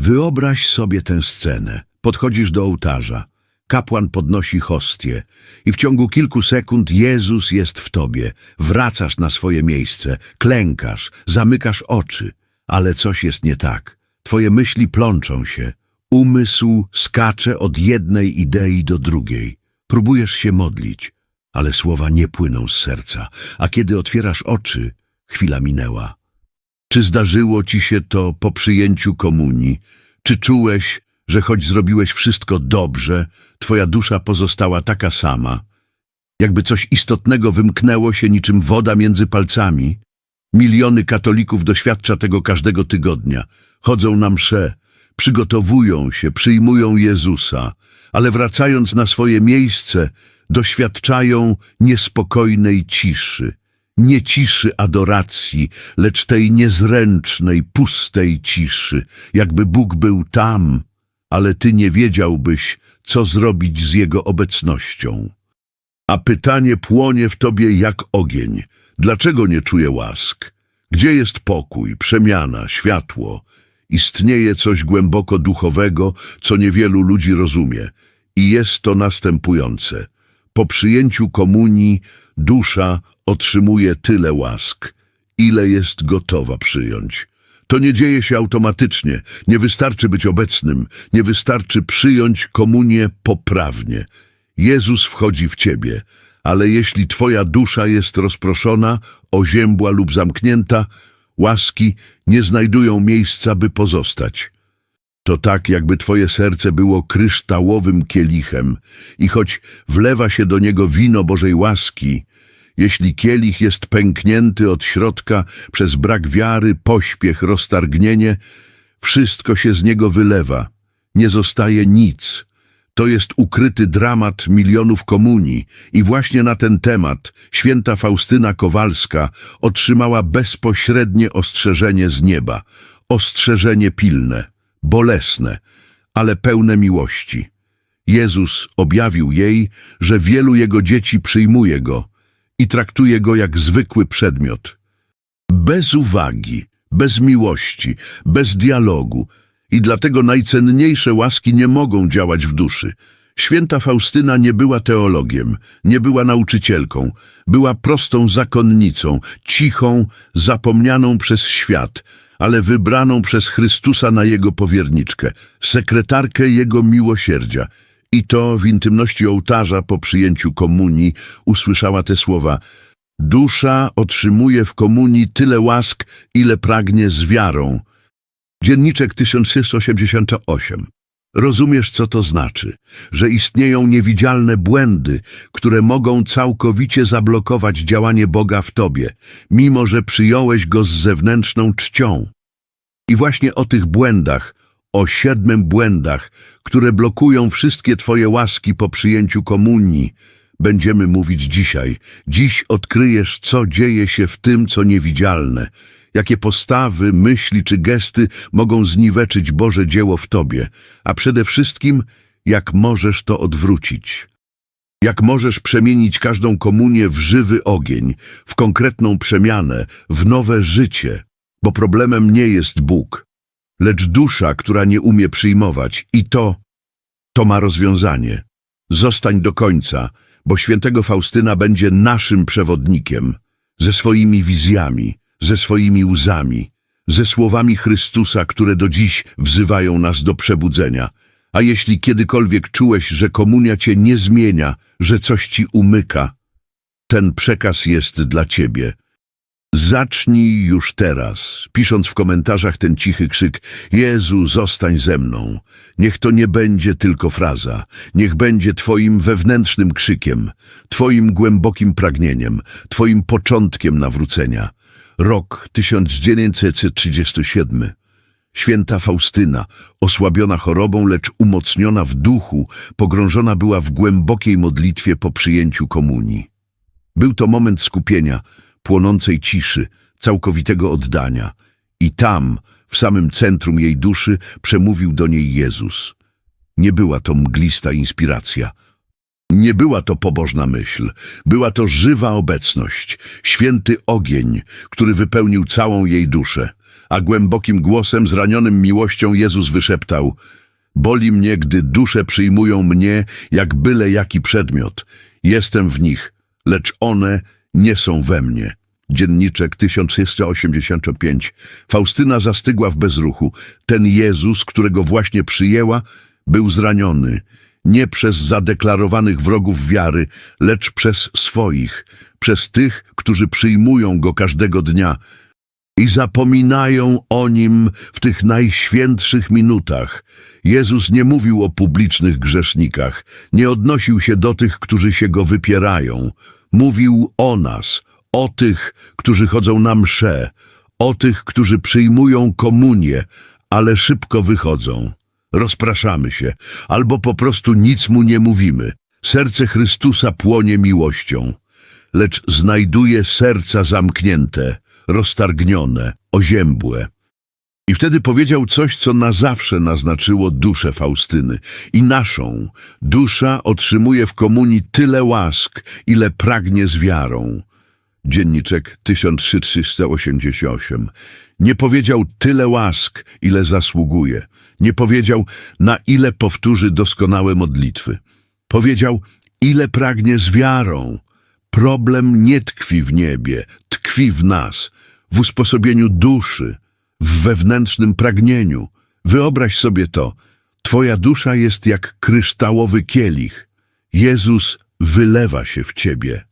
Wyobraź sobie tę scenę. Podchodzisz do ołtarza. Kapłan podnosi hostię i w ciągu kilku sekund Jezus jest w tobie. Wracasz na swoje miejsce, klękasz, zamykasz oczy, ale coś jest nie tak. Twoje myśli plączą się. Umysł skacze od jednej idei do drugiej. Próbujesz się modlić, ale słowa nie płyną z serca, a kiedy otwierasz oczy, chwila minęła. Czy zdarzyło ci się to po przyjęciu komunii? Czy czułeś, że choć zrobiłeś wszystko dobrze, twoja dusza pozostała taka sama? Jakby coś istotnego wymknęło się niczym woda między palcami? Miliony katolików doświadcza tego każdego tygodnia. Chodzą na msze, przygotowują się, przyjmują Jezusa, ale wracając na swoje miejsce, doświadczają niespokojnej ciszy. Nie ciszy adoracji, lecz tej niezręcznej, pustej ciszy, jakby Bóg był tam, ale ty nie wiedziałbyś, co zrobić z Jego obecnością. A pytanie płonie w tobie jak ogień. Dlaczego nie czuję łask? Gdzie jest pokój, przemiana, światło? Istnieje coś głęboko duchowego, co niewielu ludzi rozumie. I jest to następujące. Po przyjęciu komunii dusza otrzymuje tyle łask, ile jest gotowa przyjąć. To nie dzieje się automatycznie, nie wystarczy być obecnym, nie wystarczy przyjąć komunię poprawnie. Jezus wchodzi w ciebie, ale jeśli twoja dusza jest rozproszona, oziębła lub zamknięta, łaski nie znajdują miejsca, by pozostać. To tak, jakby twoje serce było kryształowym kielichem i choć wlewa się do niego wino Bożej łaski, jeśli kielich jest pęknięty od środka przez brak wiary, pośpiech, roztargnienie, wszystko się z niego wylewa. Nie zostaje nic. To jest ukryty dramat milionów komunii i właśnie na ten temat święta Faustyna Kowalska otrzymała bezpośrednie ostrzeżenie z nieba. Ostrzeżenie pilne, bolesne, ale pełne miłości. Jezus objawił jej, że wielu jego dzieci przyjmuje go i traktuje go jak zwykły przedmiot. Bez uwagi, bez miłości, bez dialogu i dlatego najcenniejsze łaski nie mogą działać w duszy. Święta Faustyna nie była teologiem, nie była nauczycielką, była prostą zakonnicą, cichą, zapomnianą przez świat, ale wybraną przez Chrystusa na jego powierniczkę, sekretarkę jego miłosierdzia. I to w intymności ołtarza po przyjęciu komunii usłyszała te słowa Dusza otrzymuje w komunii tyle łask, ile pragnie z wiarą. Dzienniczek 1688. Rozumiesz, co to znaczy? Że istnieją niewidzialne błędy, które mogą całkowicie zablokować działanie Boga w tobie, mimo że przyjąłeś go z zewnętrzną czcią. I właśnie o tych błędach, o siedmym błędach, które blokują wszystkie Twoje łaski po przyjęciu komunii, będziemy mówić dzisiaj. Dziś odkryjesz, co dzieje się w tym, co niewidzialne, jakie postawy, myśli czy gesty mogą zniweczyć Boże dzieło w Tobie, a przede wszystkim, jak możesz to odwrócić. Jak możesz przemienić każdą komunię w żywy ogień, w konkretną przemianę, w nowe życie, bo problemem nie jest Bóg, lecz dusza, która nie umie przyjmować i to, to ma rozwiązanie. Zostań do końca, bo świętego Faustyna będzie naszym przewodnikiem, ze swoimi wizjami, ze swoimi łzami, ze słowami Chrystusa, które do dziś wzywają nas do przebudzenia. A jeśli kiedykolwiek czułeś, że komunia cię nie zmienia, że coś ci umyka, ten przekaz jest dla ciebie. Zacznij już teraz, pisząc w komentarzach ten cichy krzyk Jezu, zostań ze mną. Niech to nie będzie tylko fraza, niech będzie Twoim wewnętrznym krzykiem, Twoim głębokim pragnieniem, Twoim początkiem nawrócenia. Rok 1937. Święta Faustyna, osłabiona chorobą, lecz umocniona w duchu, pogrążona była w głębokiej modlitwie po przyjęciu komunii. Był to moment skupienia, płonącej ciszy, całkowitego oddania. I tam, w samym centrum jej duszy, przemówił do niej Jezus. Nie była to mglista inspiracja. Nie była to pobożna myśl, była to żywa obecność, święty ogień, który wypełnił całą jej duszę. a głębokim głosem zranionym miłością Jezus wyszeptał Boli mnie, gdy dusze przyjmują mnie jak byle jaki przedmiot. Jestem w nich, lecz one nie są we mnie. Dzienniczek 1385. Faustyna zastygła w bezruchu. Ten Jezus, którego właśnie przyjęła, był zraniony. Nie przez zadeklarowanych wrogów wiary, lecz przez swoich, przez tych, którzy przyjmują Go każdego dnia i zapominają o Nim w tych najświętszych minutach. Jezus nie mówił o publicznych grzesznikach, nie odnosił się do tych, którzy się Go wypierają. Mówił o nas, o tych, którzy chodzą na msze, o tych, którzy przyjmują komunię, ale szybko wychodzą. Rozpraszamy się, albo po prostu nic mu nie mówimy. Serce Chrystusa płonie miłością, lecz znajduje serca zamknięte, roztargnione, oziębłe. I wtedy powiedział coś, co na zawsze naznaczyło duszę Faustyny i naszą. Dusza otrzymuje w komunii tyle łask, ile pragnie z wiarą. Dzienniczek 1388. Nie powiedział tyle łask, ile zasługuje. Nie powiedział, na ile powtórzy doskonałe modlitwy. Powiedział, ile pragnie z wiarą. Problem nie tkwi w niebie, tkwi w nas, w usposobieniu duszy, w wewnętrznym pragnieniu. Wyobraź sobie to. Twoja dusza jest jak kryształowy kielich. Jezus wylewa się w ciebie.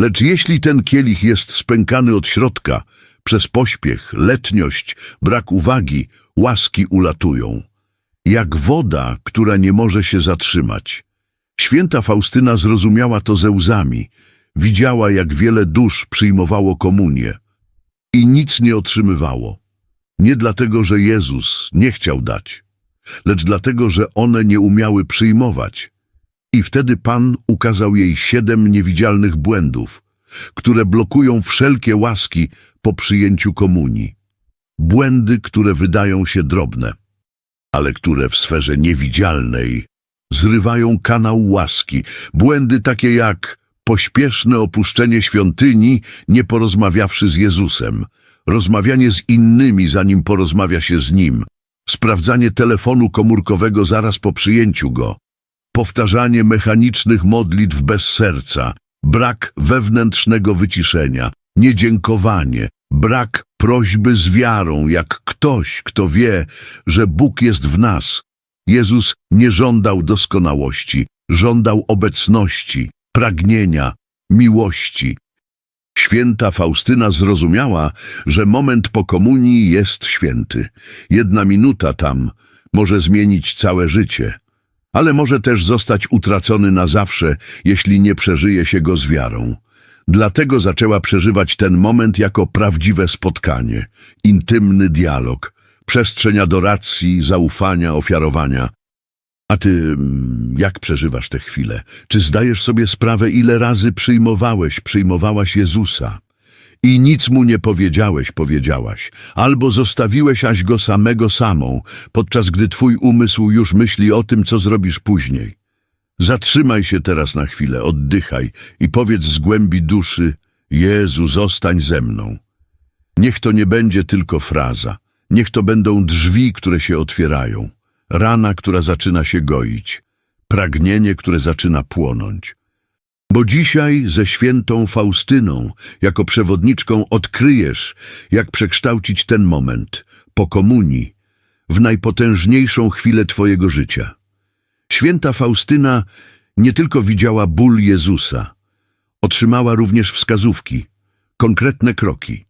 Lecz jeśli ten kielich jest spękany od środka, przez pośpiech, letniość, brak uwagi, łaski ulatują. Jak woda, która nie może się zatrzymać. Święta Faustyna zrozumiała to ze łzami. Widziała, jak wiele dusz przyjmowało komunię i nic nie otrzymywało. Nie dlatego, że Jezus nie chciał dać, lecz dlatego, że one nie umiały przyjmować. I wtedy Pan ukazał jej siedem niewidzialnych błędów, które blokują wszelkie łaski po przyjęciu komunii. Błędy, które wydają się drobne, ale które w sferze niewidzialnej zrywają kanał łaski. Błędy takie jak pośpieszne opuszczenie świątyni, nie porozmawiawszy z Jezusem, rozmawianie z innymi, zanim porozmawia się z Nim, sprawdzanie telefonu komórkowego zaraz po przyjęciu Go, powtarzanie mechanicznych modlitw bez serca, brak wewnętrznego wyciszenia, niedziękowanie, brak prośby z wiarą, jak ktoś, kto wie, że Bóg jest w nas. Jezus nie żądał doskonałości, żądał obecności, pragnienia, miłości. Święta Faustyna zrozumiała, że moment po komunii jest święty. Jedna minuta tam może zmienić całe życie, ale może też zostać utracony na zawsze, jeśli nie przeżyje się go z wiarą. Dlatego zaczęła przeżywać ten moment jako prawdziwe spotkanie, intymny dialog, przestrzeń adoracji, zaufania, ofiarowania. A ty mm, jak przeżywasz te chwile? Czy zdajesz sobie sprawę, ile razy przyjmowałeś, przyjmowałaś Jezusa? I nic mu nie powiedziałeś, powiedziałaś, albo zostawiłeś aż go samego samą, podczas gdy twój umysł już myśli o tym, co zrobisz później. Zatrzymaj się teraz na chwilę, oddychaj i powiedz z głębi duszy, Jezu, zostań ze mną. Niech to nie będzie tylko fraza, niech to będą drzwi, które się otwierają rana, która zaczyna się goić, pragnienie, które zaczyna płonąć. Bo dzisiaj ze świętą Faustyną, jako przewodniczką, odkryjesz, jak przekształcić ten moment, po komunii, w najpotężniejszą chwilę Twojego życia. Święta Faustyna nie tylko widziała ból Jezusa, otrzymała również wskazówki, konkretne kroki,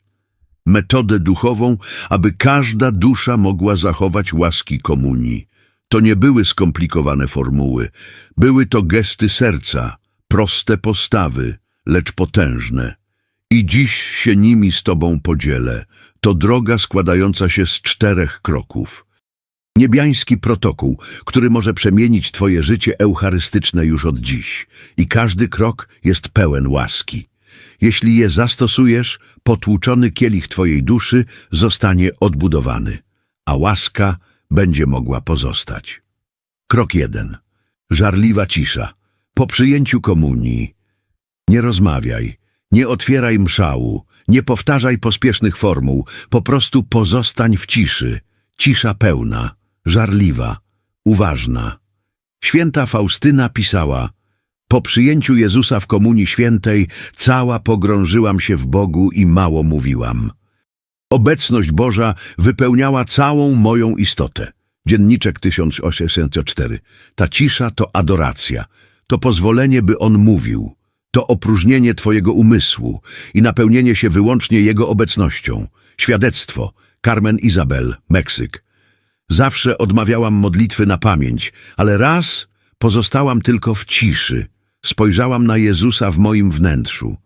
metodę duchową, aby każda dusza mogła zachować łaski komunii. To nie były skomplikowane formuły, były to gesty serca, proste postawy, lecz potężne. I dziś się nimi z Tobą podzielę. To droga składająca się z czterech kroków. Niebiański protokół, który może przemienić Twoje życie eucharystyczne już od dziś. I każdy krok jest pełen łaski. Jeśli je zastosujesz, potłuczony kielich Twojej duszy zostanie odbudowany, a łaska będzie mogła pozostać. Krok jeden. Żarliwa cisza. Po przyjęciu komunii nie rozmawiaj, nie otwieraj mszału, Nie powtarzaj pospiesznych formuł, po prostu pozostań w ciszy. Cisza pełna, żarliwa, uważna. Święta Faustyna pisała Po przyjęciu Jezusa w Komunii Świętej cała pogrążyłam się w Bogu i mało mówiłam. Obecność Boża wypełniała całą moją istotę. Dzienniczek 1804. Ta cisza to adoracja, to pozwolenie, by On mówił, to opróżnienie Twojego umysłu i napełnienie się wyłącznie Jego obecnością. Świadectwo. Carmen Izabel, Meksyk. Zawsze odmawiałam modlitwy na pamięć, ale raz pozostałam tylko w ciszy. Spojrzałam na Jezusa w moim wnętrzu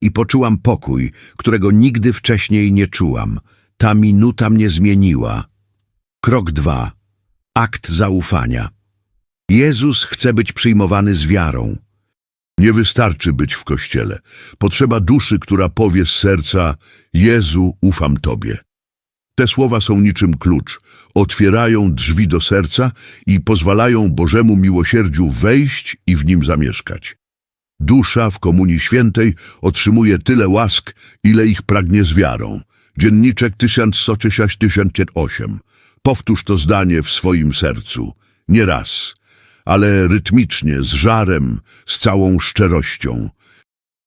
i poczułam pokój, którego nigdy wcześniej nie czułam. Ta minuta mnie zmieniła. Krok dwa. Akt zaufania. Jezus chce być przyjmowany z wiarą. Nie wystarczy być w kościele. Potrzeba duszy, która powie z serca: Jezu, ufam Tobie. Te słowa są niczym klucz. Otwierają drzwi do serca i pozwalają Bożemu miłosierdziu wejść i w nim zamieszkać. Dusza w Komunii Świętej otrzymuje tyle łask, ile ich pragnie z wiarą. Dzienniczek 1168. Powtórz to zdanie w swoim sercu. Nie raz, ale rytmicznie, z żarem, z całą szczerością.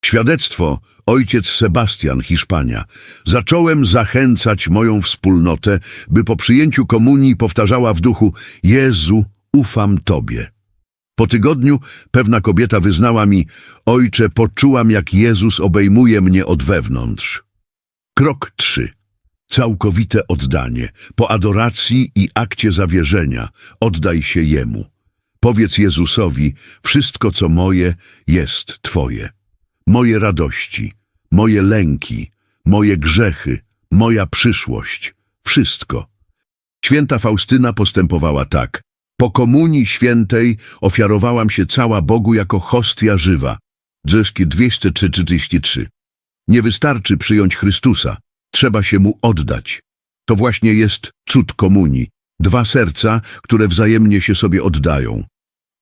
Świadectwo ojciec Sebastian, Hiszpania. Zacząłem zachęcać moją wspólnotę, by po przyjęciu komunii powtarzała w duchu Jezu, ufam Tobie. Po tygodniu pewna kobieta wyznała mi Ojcze, poczułam jak Jezus obejmuje mnie od wewnątrz. Krok 3. Całkowite oddanie. Po adoracji i akcie zawierzenia oddaj się Jemu. Powiedz Jezusowi, wszystko co moje jest Twoje. Moje radości, moje lęki, moje grzechy, moja przyszłość, wszystko. Święta Faustyna postępowała tak. Po komunii świętej ofiarowałam się cała Bogu jako hostia żywa. Drzeszki 233. Nie wystarczy przyjąć Chrystusa, trzeba się Mu oddać. To właśnie jest cud komunii. Dwa serca, które wzajemnie się sobie oddają.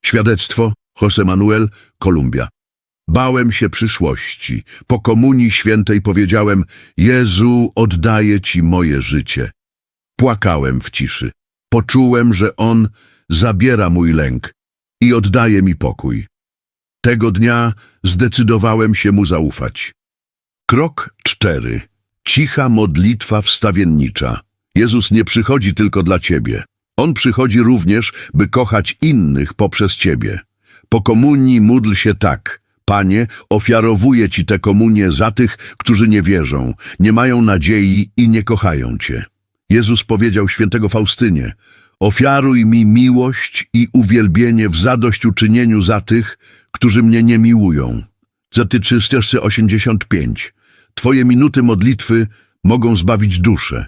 Świadectwo Jose Manuel, Kolumbia. Bałem się przyszłości. Po komunii świętej powiedziałem, Jezu, oddaję Ci moje życie. Płakałem w ciszy. Poczułem, że On zabiera mój lęk i oddaje mi pokój. Tego dnia zdecydowałem się Mu zaufać. Krok cztery. Cicha modlitwa wstawiennicza. Jezus nie przychodzi tylko dla Ciebie. On przychodzi również, by kochać innych poprzez Ciebie. Po komunii módl się tak. Panie, ofiarowuję Ci tę komunię za tych, którzy nie wierzą, nie mają nadziei i nie kochają Cię. Jezus powiedział świętego Faustynie, ofiaruj mi miłość i uwielbienie w zadośćuczynieniu za tych, którzy mnie nie miłują. Zatyczy 85. Twoje minuty modlitwy mogą zbawić duszę.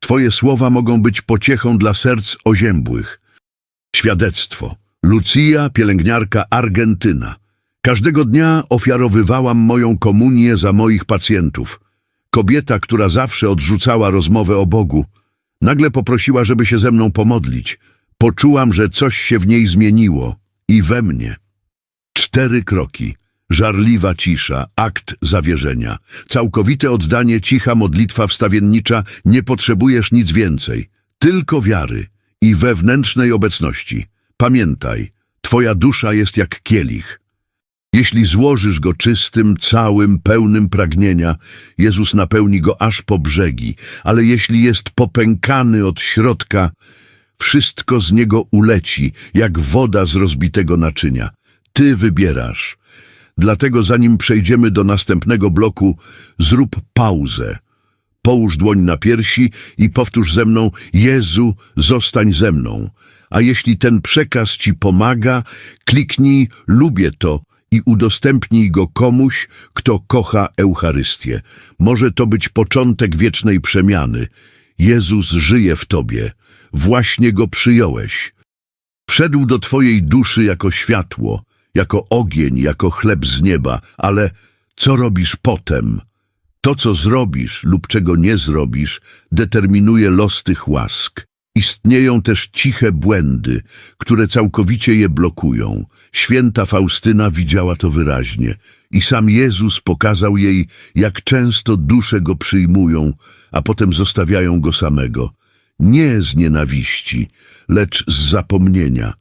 Twoje słowa mogą być pociechą dla serc oziębłych. Świadectwo. Lucia, pielęgniarka Argentyna. Każdego dnia ofiarowywałam moją komunię za moich pacjentów. Kobieta, która zawsze odrzucała rozmowę o Bogu, nagle poprosiła, żeby się ze mną pomodlić. Poczułam, że coś się w niej zmieniło i we mnie. Cztery kroki. Żarliwa cisza, akt zawierzenia, całkowite oddanie, cicha modlitwa wstawiennicza, nie potrzebujesz nic więcej, tylko wiary i wewnętrznej obecności. Pamiętaj, twoja dusza jest jak kielich. Jeśli złożysz go czystym, całym, pełnym pragnienia, Jezus napełni go aż po brzegi, ale jeśli jest popękany od środka, wszystko z niego uleci, jak woda z rozbitego naczynia. Ty wybierasz. Dlatego zanim przejdziemy do następnego bloku, zrób pauzę. Połóż dłoń na piersi i powtórz ze mną, Jezu, zostań ze mną. A jeśli ten przekaz ci pomaga, kliknij lubię to i udostępnij go komuś, kto kocha Eucharystię. Może to być początek wiecznej przemiany. Jezus żyje w tobie. Właśnie go przyjąłeś. Wszedł do twojej duszy jako światło, jako ogień, jako chleb z nieba, ale co robisz potem? To, co zrobisz lub czego nie zrobisz, determinuje los tych łask. Istnieją też ciche błędy, które całkowicie je blokują. Święta Faustyna widziała to wyraźnie i sam Jezus pokazał jej, jak często dusze go przyjmują, a potem zostawiają go samego. Nie z nienawiści, lecz z zapomnienia,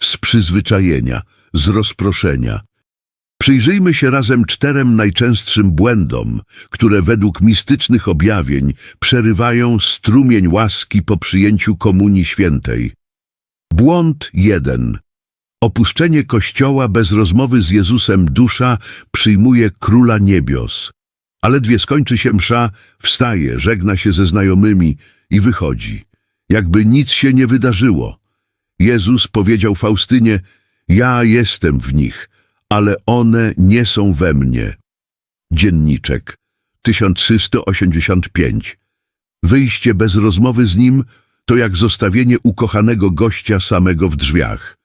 z przyzwyczajenia, z rozproszenia. Przyjrzyjmy się razem czterem najczęstszym błędom, które według mistycznych objawień przerywają strumień łaski po przyjęciu Komunii Świętej. Błąd jeden. Opuszczenie Kościoła bez rozmowy z Jezusem dusza przyjmuje Króla Niebios. A ledwie skończy się msza, wstaje, żegna się ze znajomymi i wychodzi. Jakby nic się nie wydarzyło. Jezus powiedział Faustynie, ja jestem w nich, ale one nie są we mnie. Dzienniczek 1385 Wyjście bez rozmowy z nim to jak zostawienie ukochanego gościa samego w drzwiach.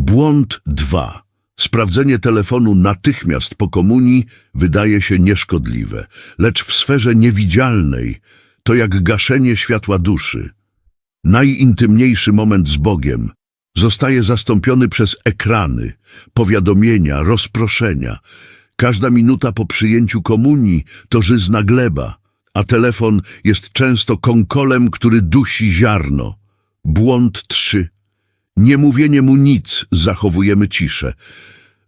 Błąd 2. Sprawdzenie telefonu natychmiast po komunii wydaje się nieszkodliwe, lecz w sferze niewidzialnej to jak gaszenie światła duszy. Najintymniejszy moment z Bogiem zostaje zastąpiony przez ekrany, powiadomienia, rozproszenia. Każda minuta po przyjęciu komunii to żyzna gleba, a telefon jest często konkolem, który dusi ziarno. Błąd 3. Niemówienie mu nic zachowujemy ciszę,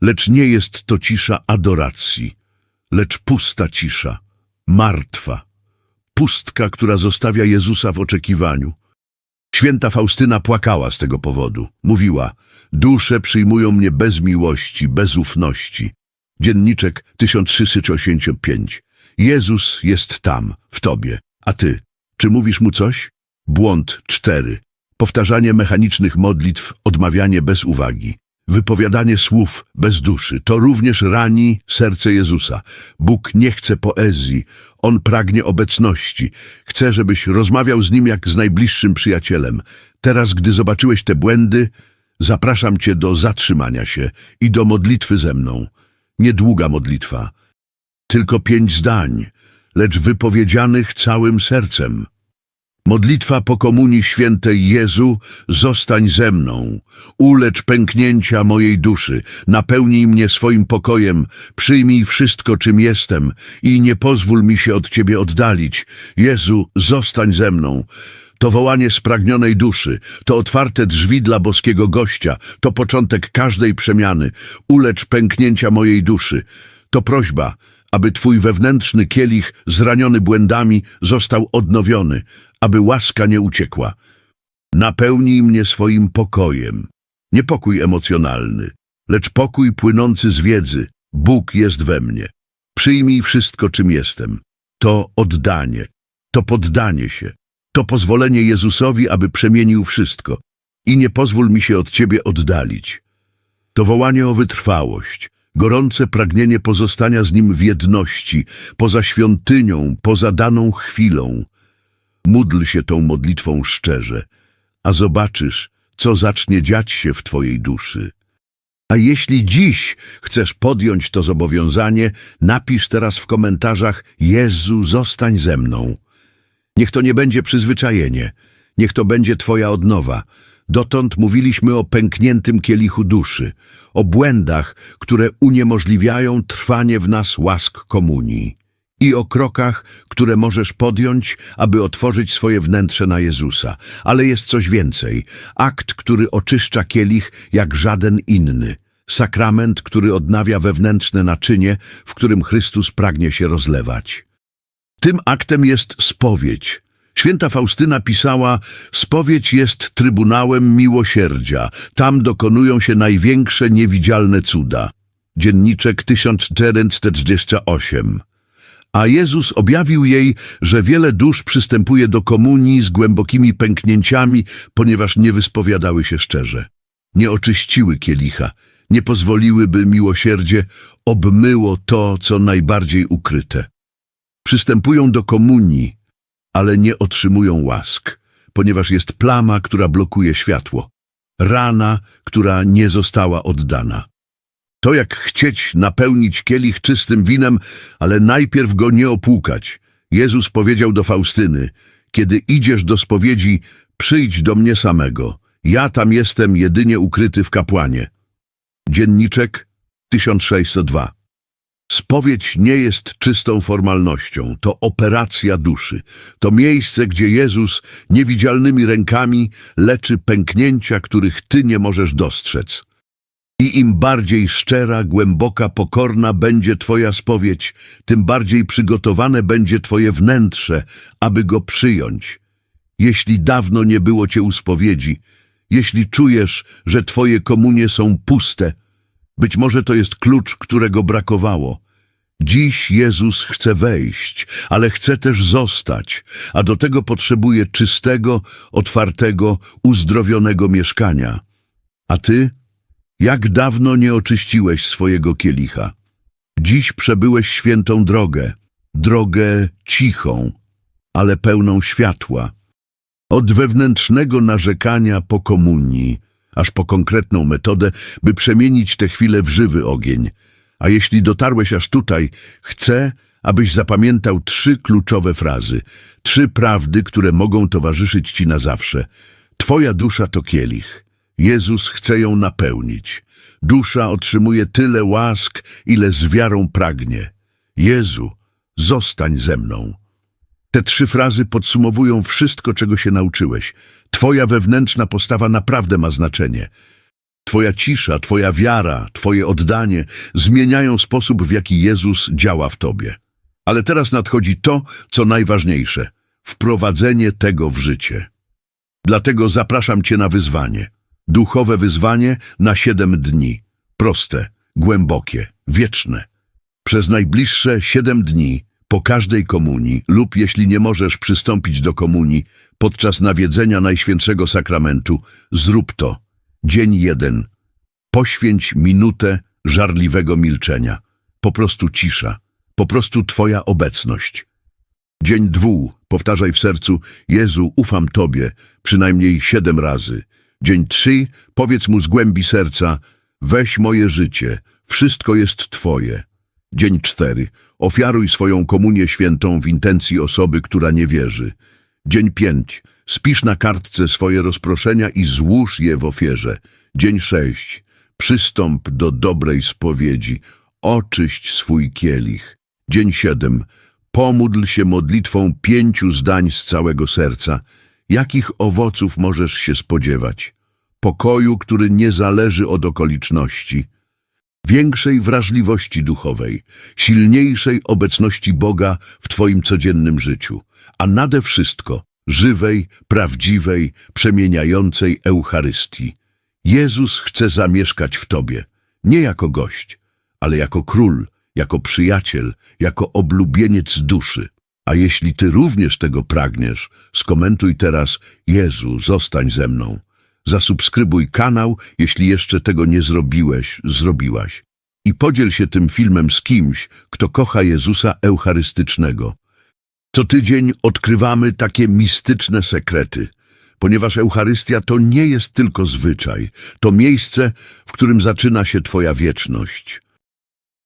lecz nie jest to cisza adoracji, lecz pusta cisza, martwa, pustka, która zostawia Jezusa w oczekiwaniu. Święta Faustyna płakała z tego powodu. Mówiła, dusze przyjmują mnie bez miłości, bez ufności. Dzienniczek 1385. Jezus jest tam, w tobie. A ty, czy mówisz mu coś? Błąd 4. Powtarzanie mechanicznych modlitw, odmawianie bez uwagi. Wypowiadanie słów bez duszy to również rani serce Jezusa. Bóg nie chce poezji, On pragnie obecności. Chce, żebyś rozmawiał z Nim jak z najbliższym przyjacielem. Teraz, gdy zobaczyłeś te błędy, zapraszam Cię do zatrzymania się i do modlitwy ze mną. Niedługa modlitwa, tylko pięć zdań, lecz wypowiedzianych całym sercem. Modlitwa po komunii świętej Jezu, zostań ze mną, ulecz pęknięcia mojej duszy, napełnij mnie swoim pokojem, przyjmij wszystko, czym jestem i nie pozwól mi się od Ciebie oddalić. Jezu, zostań ze mną. To wołanie spragnionej duszy, to otwarte drzwi dla boskiego gościa, to początek każdej przemiany. Ulecz pęknięcia mojej duszy. To prośba, aby Twój wewnętrzny kielich, zraniony błędami, został odnowiony, aby łaska nie uciekła. Napełnij mnie swoim pokojem. Nie pokój emocjonalny, lecz pokój płynący z wiedzy. Bóg jest we mnie. Przyjmij wszystko, czym jestem. To oddanie, to poddanie się, to pozwolenie Jezusowi, aby przemienił wszystko i nie pozwól mi się od Ciebie oddalić. To wołanie o wytrwałość, gorące pragnienie pozostania z Nim w jedności, poza świątynią, poza daną chwilą. Módl się tą modlitwą szczerze, a zobaczysz, co zacznie dziać się w Twojej duszy. A jeśli dziś chcesz podjąć to zobowiązanie, napisz teraz w komentarzach Jezu, zostań ze mną. Niech to nie będzie przyzwyczajenie, niech to będzie Twoja odnowa. Dotąd mówiliśmy o pękniętym kielichu duszy, o błędach, które uniemożliwiają trwanie w nas łask komunii i o krokach, które możesz podjąć, aby otworzyć swoje wnętrze na Jezusa. Ale jest coś więcej. Akt, który oczyszcza kielich jak żaden inny. Sakrament, który odnawia wewnętrzne naczynie, w którym Chrystus pragnie się rozlewać. Tym aktem jest spowiedź. Święta Faustyna pisała, spowiedź jest trybunałem miłosierdzia. Tam dokonują się największe niewidzialne cuda. Dzienniczek 1448. A Jezus objawił jej, że wiele dusz przystępuje do komunii z głębokimi pęknięciami, ponieważ nie wyspowiadały się szczerze. Nie oczyściły kielicha, nie pozwoliły, by miłosierdzie obmyło to, co najbardziej ukryte. Przystępują do komunii, ale nie otrzymują łask, ponieważ jest plama, która blokuje światło, rana, która nie została oddana. To jak chcieć napełnić kielich czystym winem, ale najpierw go nie opłukać. Jezus powiedział do Faustyny, kiedy idziesz do spowiedzi, Przyjdź do mnie samego. Ja tam jestem jedynie ukryty w kapłanie. Dzienniczek 1602 Spowiedź nie jest czystą formalnością, to operacja duszy. To miejsce, gdzie Jezus niewidzialnymi rękami leczy pęknięcia, których ty nie możesz dostrzec. I im bardziej szczera, głęboka, pokorna będzie Twoja spowiedź, tym bardziej przygotowane będzie Twoje wnętrze, aby go przyjąć. Jeśli dawno nie było Cię spowiedzi, jeśli czujesz, że Twoje komunie są puste, być może to jest klucz, którego brakowało. Dziś Jezus chce wejść, ale chce też zostać, a do tego potrzebuje czystego, otwartego, uzdrowionego mieszkania. A Ty? Jak dawno nie oczyściłeś swojego kielicha? Dziś przebyłeś świętą drogę, drogę cichą, ale pełną światła. Od wewnętrznego narzekania po komunii, aż po konkretną metodę, by przemienić tę chwilę w żywy ogień. A jeśli dotarłeś aż tutaj, chcę, abyś zapamiętał trzy kluczowe frazy, trzy prawdy, które mogą towarzyszyć ci na zawsze. Twoja dusza to kielich. Jezus chce ją napełnić. Dusza otrzymuje tyle łask, ile z wiarą pragnie. Jezu, zostań ze mną. Te trzy frazy podsumowują wszystko, czego się nauczyłeś. Twoja wewnętrzna postawa naprawdę ma znaczenie. Twoja cisza, Twoja wiara, Twoje oddanie zmieniają sposób, w jaki Jezus działa w Tobie. Ale teraz nadchodzi to, co najważniejsze wprowadzenie tego w życie. Dlatego zapraszam Cię na wyzwanie. Duchowe wyzwanie na siedem dni. Proste, głębokie, wieczne. Przez najbliższe siedem dni, po każdej komunii lub jeśli nie możesz przystąpić do komunii podczas nawiedzenia Najświętszego Sakramentu, zrób to. Dzień jeden. Poświęć minutę żarliwego milczenia. Po prostu cisza. Po prostu Twoja obecność. Dzień dwu. Powtarzaj w sercu, Jezu, ufam Tobie, przynajmniej siedem razy. Dzień trzy. Powiedz Mu z głębi serca, weź moje życie, wszystko jest Twoje. Dzień cztery. Ofiaruj swoją komunię świętą w intencji osoby, która nie wierzy. Dzień pięć. Spisz na kartce swoje rozproszenia i złóż je w ofierze. Dzień sześć. Przystąp do dobrej spowiedzi. Oczyść swój kielich. Dzień siedem. Pomódl się modlitwą pięciu zdań z całego serca. Jakich owoców możesz się spodziewać? Pokoju, który nie zależy od okoliczności większej wrażliwości duchowej, silniejszej obecności Boga w Twoim codziennym życiu, a nade wszystko żywej, prawdziwej, przemieniającej Eucharystii. Jezus chce zamieszkać w Tobie, nie jako gość, ale jako król, jako przyjaciel, jako oblubieniec duszy. A jeśli Ty również tego pragniesz, skomentuj teraz Jezu, zostań ze mną. Zasubskrybuj kanał, jeśli jeszcze tego nie zrobiłeś, zrobiłaś. I podziel się tym filmem z kimś, kto kocha Jezusa Eucharystycznego. Co tydzień odkrywamy takie mistyczne sekrety, ponieważ Eucharystia to nie jest tylko zwyczaj, to miejsce, w którym zaczyna się Twoja wieczność.